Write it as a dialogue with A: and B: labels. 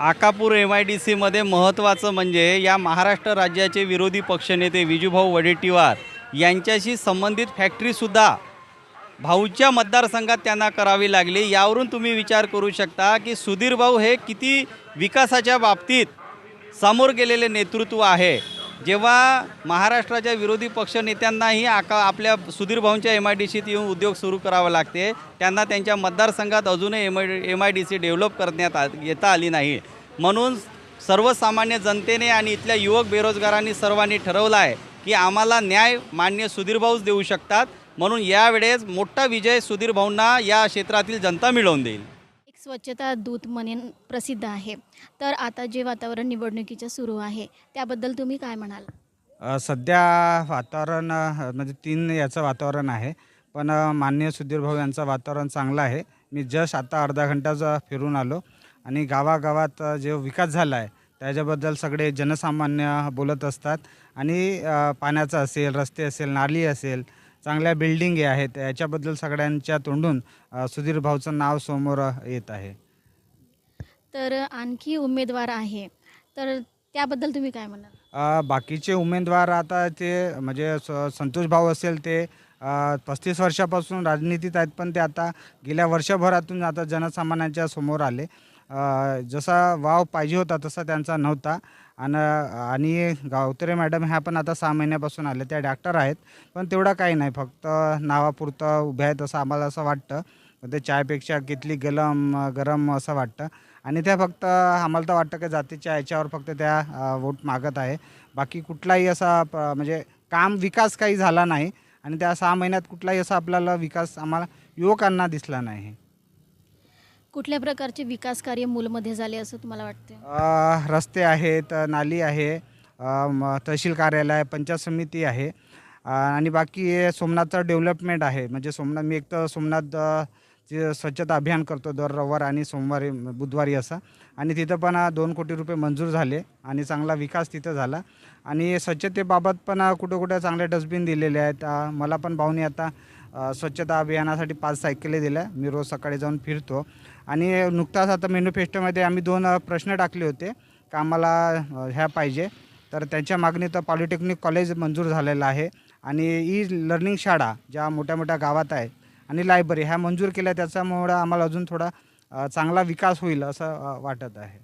A: Akapur M I D सीमध्ये महत्त्वाचं म्हणजे या महाराष्ट्र राज्याचे विरोधी पक्षनेते विजूभाऊ वडेट्टीवार यांच्याशी संबंधित फॅक्टरीसुद्धा भाऊच्या मतदारसंघात त्यांना करावी लागली. यावरून तुम्ही विचार करू शकता की सुधीर भाऊ हे किती विकासाच्या बाबतीत समोर गेलेले नेतृत्व आहे. जेव्हा महाराष्ट्राच्या विरोधी पक्षनेत्यांनाही आका आपल्या सुधीर भाऊंच्या एम आय डी सीत येऊन उद्योग सुरू करावं लागते त्यांना त्यांच्या मतदारसंघात अजूनही M I M I D C develop करण्यात आ येता आली नाही. म्हणून सर्वसामान्य जनतेने आणि इथल्या युवक बेरोजगारांनी सर्वांनी ठरवलं आहे की आम्हाला न्याय मान्य सुधीरभाऊच देऊ शकतात. म्हणून यावेळेस मोठा विजय सुधीर भाऊंना या क्षेत्रातील जनता मिळवून देईल.
B: स्वच्छता दूत म्हणून प्रसिद्ध आहे. तर आता जे वातावरण निवडणुकीचं सुरू आहे त्याबद्दल तुम्ही काय म्हणाल?
C: अ, सध्या वातावरण अ, म्हणजे तीन याचं वातावरण आहे. पण अ, माननीय सुधीर भाऊ यांचं वातावरण चांगलं आहे. मी जस्ट आता अर्धा घंटाचा फिरून आलो आणि गावागावात अ, जे विकास झाला आहे त्याच्याबद्दल सगळे जनसामान्य बोलत असतात. आणि अ, पाण्याचं असेल रस्ते असेल नाली असेल चांगल्या बिल्डिंगी आहेत याच्याबद्दल सगळ्यांच्या तोंडून सुधीर भाऊचं नाव समोर येत आहे.
B: तर आणखी उमेदवार आहे. तर त्याबद्दल तुम्ही काय म्हणाल?
C: बाकीचे उमेदवार आता ते म्हणजे स संतोष भाऊ असेल ते पस्तीस वर्षापासून राजनीतीत आहेत पण ते आता गेल्या वर्षभरातून आता जनसामान्यांच्या समोर आले. जसा वाव पाहिजे होता तसा त्यांचा नव्हता. आणि आणि गावतरे मॅडम ह्या पण आता सहा महिन्यापासून आल्या त्या डॉक्टर आहेत पण तेवढं काही नाही फक्त नावापुरतं उभ्या आहेत असं आम्हाला असं वाटतं. ते चायपेक्षा कितली गरम गरम असं वाटतं. आणि त्या फक्त आम्हाला तर वाटतं की जातीच्या याच्यावर फक्त त्या वोट मागत आहे. बाकी कुठलाही असा प- म्हणजे काम विकास काही झाला नाही आणि त्या सहा महिन्यात कुठलाही असा आपल्याला विकास आम्हाला युवकांना दिसला नाही.
B: कुठल्या प्रकारचे विकास कार्य मूलमध्ये झाले असं तुम्हाला वाटते
C: अ, रस्ते आहेत नाली आहे अ, म- तहसील कार्यालय पंचायत समिती आहे. अ, आणि बाकी हे सोमनाथचं डेव्हलपमेंट आहे. म्हणजे सोमनाथ मी एक तर सोमनाथ अ, स्वच्छता अभियान करतो दर रविवार आणि सोमवारी बुधवारी असं. आणि तिथं पण दोन कोटी रुपये मंजूर झाले आणि चांगला विकास तिथं झाला. आणि स्वच्छतेबाबत पण कुठं कुठं चांगले डस्टबिन दिलेले आहेत. मला पण भाऊनी आता स्वच्छता अभियानासाठी पाच सायकली दिल्या. मी रोज सकाळी जाऊन फिरतो. आणि नुकताच आता मॅन्युफेस्टोमध्ये आम्ही दोन प्रश्न टाकले होते. का आम्हाला ह्या पाहिजे. तर त्यांच्या मागणीत पॉलिटेक्निक कॉलेज मंजूर झालेलं आहे. आणि ई लर्निंग शाळा ज्या मोठ्या मोठ्या गावात आहेत आणि लायब्ररी ह्या मंजूर केल्या त्याच्यामुळं आम्हाला अजून थोडा चांगला विकास होईल असं वाटत आहे.